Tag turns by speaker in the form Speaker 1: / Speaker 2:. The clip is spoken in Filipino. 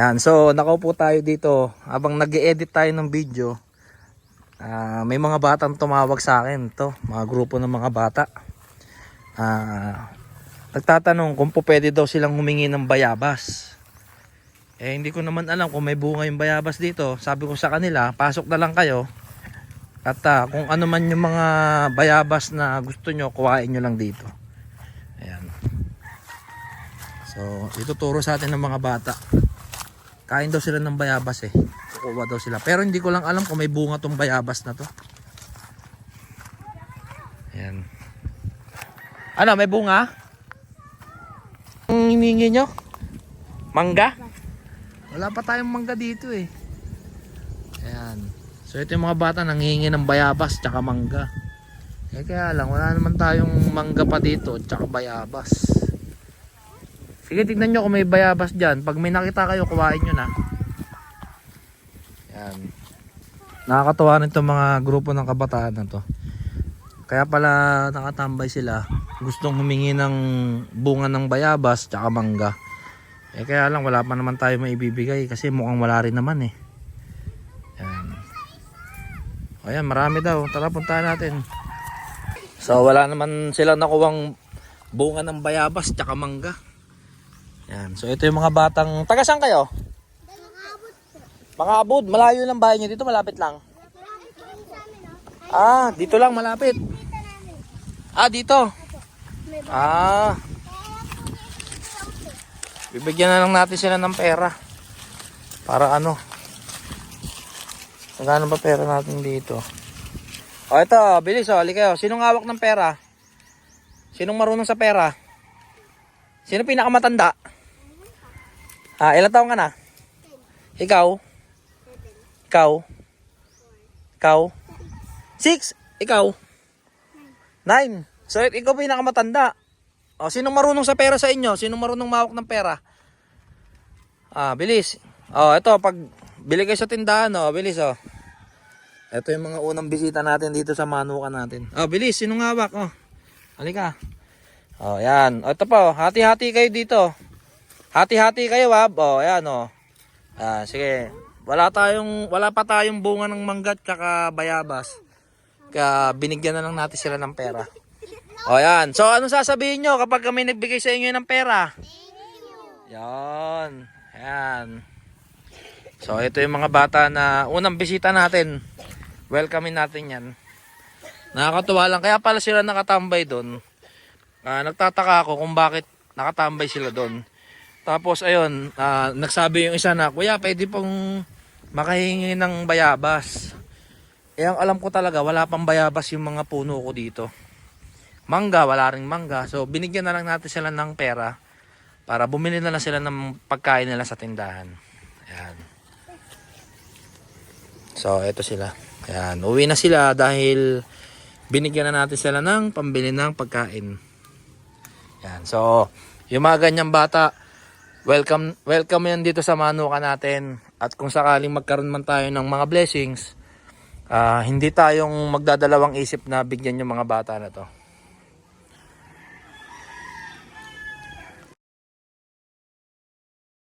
Speaker 1: Yan, so nakaupo tayo dito habang nag edit tayo ng video. ah, may mga batang tumawag sa akin to, mga grupo ng mga bata. Ah, nagtatanong kung po pwede daw silang humingi ng bayabas. Eh hindi ko naman alam kung may bunga yung bayabas dito. Sabi ko sa kanila, pasok na lang kayo. At ah, kung ano man yung mga bayabas na gusto nyo, kuhain nyo lang dito. Ayan. So, ituturo sa atin ng mga bata. Kain daw sila ng bayabas eh. Kukuha daw sila. Pero hindi ko lang alam kung may bunga tong bayabas na to. Ayan. Ano, may bunga? Ang hiningi nyo? Mangga? Wala pa tayong mangga dito eh. Ayan. So ito yung mga bata nanghihingi ng bayabas tsaka mangga. Eh kaya lang, wala naman tayong mangga pa dito tsaka bayabas. Sige, tignan nyo kung may bayabas dyan. Pag may nakita kayo, kuhain nyo na. Yan. Nakakatawa rin itong mga grupo ng kabataan na to. Kaya pala nakatambay sila. Gustong humingi ng bunga ng bayabas tsaka mangga. Eh kaya lang wala pa naman tayo maibibigay kasi mukhang wala rin naman eh. Yan. Ayan, marami daw. Tara puntahan natin. So wala naman silang nakuwang bunga ng bayabas tsaka mangga. Yan. So ito yung mga batang... Taga saan kayo? Mga abod. Malayo lang bahay nyo dito. Malapit lang. Ah, dito lang malapit. Ah, dito. Ah. Bibigyan na lang natin sila ng pera. Para ano. Magkano ba pera natin dito? O ito, bilis o. Hali kayo. Sinong hawak ng pera? Sinong marunong sa pera? Sino pinakamatanda? Ah, ilang taong ka na? Ikaw? Ikaw? Ikaw? Six? Ikaw? Nine? So, ikaw pinakamatanda. O, sinong marunong sa pera sa inyo? Sinong marunong mawak ng pera? Ah, bilis. O, ito, pag bili kayo sa tindahan, o, bilis, o. Ito yung mga unang bisita natin dito sa manukan natin. O, bilis. Sinong hawak? O, halika. O, yan. O, ito po. Hati-hati kayo dito. Hati-hati kayo, wab. O, yan, o. Ah, sige. Wala tayong, wala pa tayong bunga ng manggat kaka bayabas. Kaya binigyan na lang natin sila ng pera. O yan. So ano sasabihin nyo kapag kami nagbigay sa inyo ng pera? Yan. Yan. So ito yung mga bata na unang bisita natin. Welcome natin yan. Nakakatuwa lang. Kaya pala sila nakatambay doon. Ah, nagtataka ako kung bakit nakatambay sila doon. Tapos ayun, ah, nagsabi yung isa na, Kuya, pwede pong makahingi ng bayabas. Eh ang alam ko talaga, wala pang bayabas yung mga puno ko dito. Mangga, wala ring mangga. So binigyan na lang natin sila ng pera para bumili na lang sila ng pagkain nila sa tindahan. Ayan. So eto sila. Ayan, uwi na sila dahil binigyan na natin sila ng pambili ng pagkain. Yan. So, yung mga ganyang bata, welcome welcome yan dito sa manuka natin. At kung sakaling magkaroon man tayo ng mga blessings, ah, hindi tayong magdadalawang isip na bigyan yung mga bata na to.